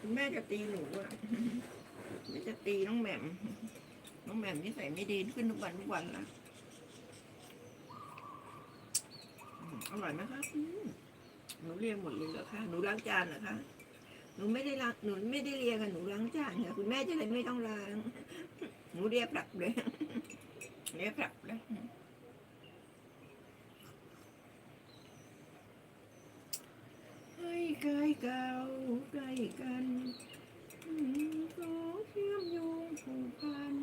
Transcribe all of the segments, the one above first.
คุณแม่จะตีหนูอะไม่จะตีน้องแหม่มน้องแหม่มนี่ใส่ไม่ดีขึ้นทุกวันทุกวันละอร่อยไหมคะหนูเรียงหมดเลยเหรอคะหนูล้างจานเหรอคะหนูไม่ได้ล้างหนูไม่ได้เรียงค่ะหนูล้างจานค่ะคุณแม่จะได้ไม่ต้องล้างหนูเรียบกลับเลยเรียบกลับเลยให้ใกล้เก่าใกล้กันอืมก็เชื่อมโยงผูกพัน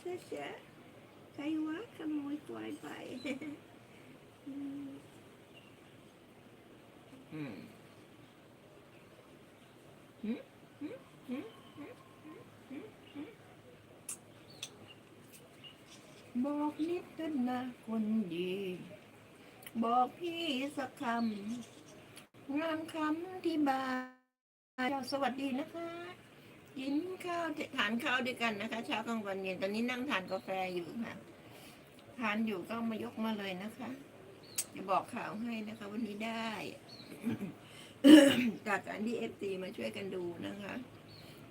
เสียเสีใครวะขโมยควายไปอืมอืบอกนิดกันนะคนดี บอกพี่สักคำ งามคำที่บ้านสวัสดีนะคะ กินข้าวทานข้าวด้วยกันนะคะ เช้ากลางวันเย็นตอนนี้นั่งทานกาแฟอยู่ค่ะทานอยู่ก็มายกมาเลยนะคะจะบอกข่าวให้นะคะ วันนี้ได้ จากการที่เอฟซีมาช่วยกันดูนะคะ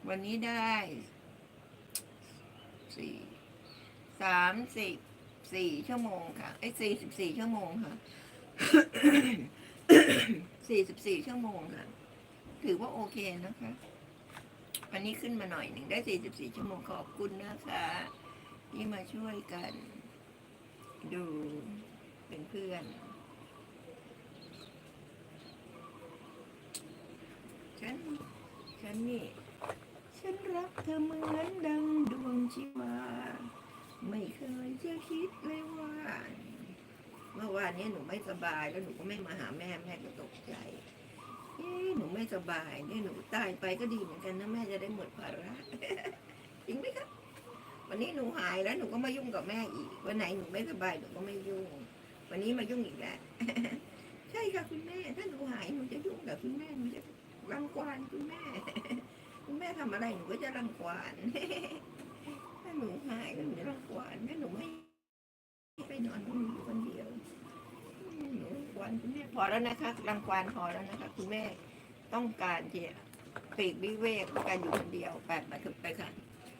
วันนี้ได้สี่สามสิบสี่ชั่วโมงค่ะไอ้สี่สิบสี่ชั่วโมงค่ะสี่สิบสี่ชั่วโมงค่ะ ถือว่าโอเคนะคะ วันนี้ขึ้นมาหน่อยหนึ่งได้สี่สิบสี่ชั่วโมงขอบคุณนะคะ ที่มาช่วยกัน ดูเป็นเพื่อน ฉัน ฉันนี่ ฉันรักเธอเหมือนดังดวงชีวา ไม่เคยจะคิดเลยว่า เมื่อวานนี้หนูไม่สบายแล้วหนูก็ไม่มาหาแม่แม่ก็ตกใจ เอ๊หนูไม่สบายเนี่ยหนูตายไปก็ดีเหมือนกันนะแม่จะได้หมดภาระจริงไหมครับ วันนี้หนูหายแล้วหนูก็มายุ่งกับแม่อีก วันไหนหนูไม่สบายหนูก็ไม่ยุ่ง วันนี้มายุ่งอีกแล้วใช่ค่ะคุณแม่ ถ้าหนูหายหนูจะยุ่งกับคุณแม่หนูจะรังควานคุณแม่ คุณแม่ทำอะไรหนูก็จะรังควานถ้าหนูหายก็หนูจะรังควานถ้าหนูไม่ไปนอนหนูอยู่คนเดียว ควานคุณแม่พอแล้วนะคะรังควานพอแล้วนะคะ คุณแม่ต้องการที่จปีกวิเวกต้องการอยู่คนเดียวแบบมาถึงไปค่ะ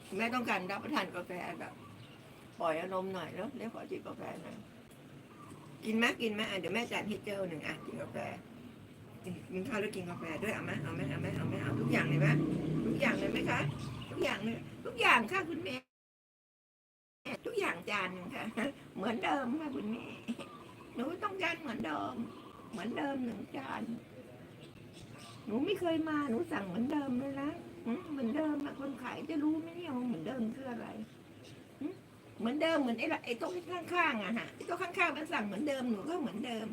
คุณแม่ต้องการรับประทานกาแฟแบบปล่อยอารมณ์หน่อยแล้วเรียกขอจิบกาแฟหน่อยกินไหมกินไหมอะเดี๋ยวแม่จ่ายให้เจ้าหนึ่งอะกินกาแฟกินกินข้าวแล้วกินกาแฟด้วยเอาไหมเอาไหมเอาไหมเอาไหมเอาทุกอย่างเลยไหมทุกอย่างเลยไหมคะทุกอย่างเลยทุกอย่างค่ะคุณแม่ทุกอย่างจานหนึ่งค่ะ เหมือนเดิมค่ะคุณแม่ หนูต้องการเหมือนเดิม เหมือนเดิมหนึ่งจานหนูไม่เคยมาหนูสั่งเหมือนเดิมเลยนะเหมือนเดิมอะคนขายจะรู้ไหมเนี่ยว่าเหมือนเดิมคืออะไรเหมือนเดิมเหมือนไอ้ละไอ้โต๊ะข้างๆอะฮะไอ้โต๊ะข้างๆมันสั่งเหมือนเดิมหนูก็เหมือนเดิม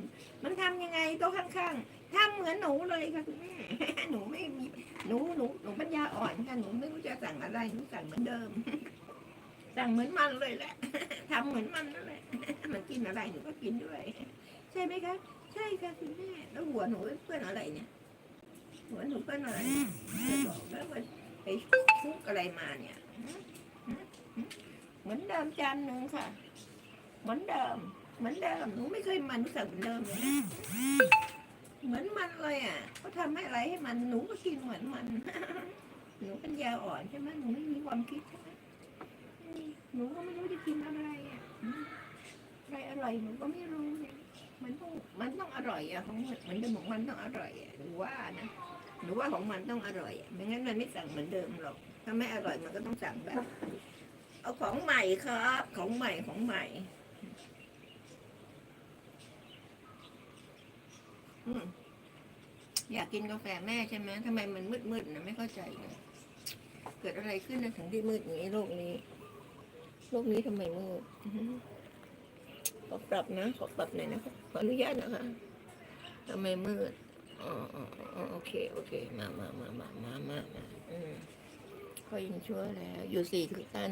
มันทำยังไงโต๊ะข้างๆทำเหมือนหนูเลยค่ะคุณแม่หนูไม่มีหนูหนูหนูปัญญาอ่อนค่ะหนูไม่รู้จะสั่งอะไรหนูสั่งเหมือนเดิม สั่งเหมือนมันเลยแหละทำเหมือนมันนั่นแหล มันกินอะไรหนูก็กินด้วย ใช่ไหมคะ ใช่ค่ะคุณแม่แล้วหัวหนูเพื่อนอะไรเนี่ยหัวหนูเพื่อนอะไรบอกแล้วว่าไปฟุกอะไรมาเนี่ยเหมือนเดิมจานหนึ่งค่ะ เหมือนเดิม เหมือนเดิมหนูไม่เคยมันหนูสั่งเหมือนเดิมเลยเหมือนมันเลยอะเขาทำให้อะไรให้มันหนูก็กินเหมือนมัน หนูเปัญญาอ่อนใช่ไหมหนูไม่มีความคิดใช่ไหมหนูก็ไม่รู้จะกินอะไรอะ อะไรอร่อยหนูก็ไม่รู้เนี่ยมันต้องมันต้องอร่อยอะของมันเหมือนเดิมของมันต้องอร่อยอะหนูว่านะหนูว่าของมันต้องอร่อยอะไม่งั้นมันไม่สั่งเหมือนเดิมหรอก ถ้าไม่อร่อยมันก็ต้องสั่งแบบ เอาของใหม่ครับ ของใหม่ของใหม่อยากกินกาแฟแม่ใช่ไหมทำไมมันมืดๆนะไม่เข้าใจเลยเกิดอะไรขึ้นนะถึงที่มืดอย่างนี้โลกนี้ โลกนี้ทำไมมืด ขอปรับนะ ขอปรับหน่อยนะคะขออนุญาตนะคะทำไมมืดอ๋ออ๋อโอเค โอเค มา มา มา มา มา มาอืมก็ยังชั่วแล้ว อยู่สี่ทุกท่าน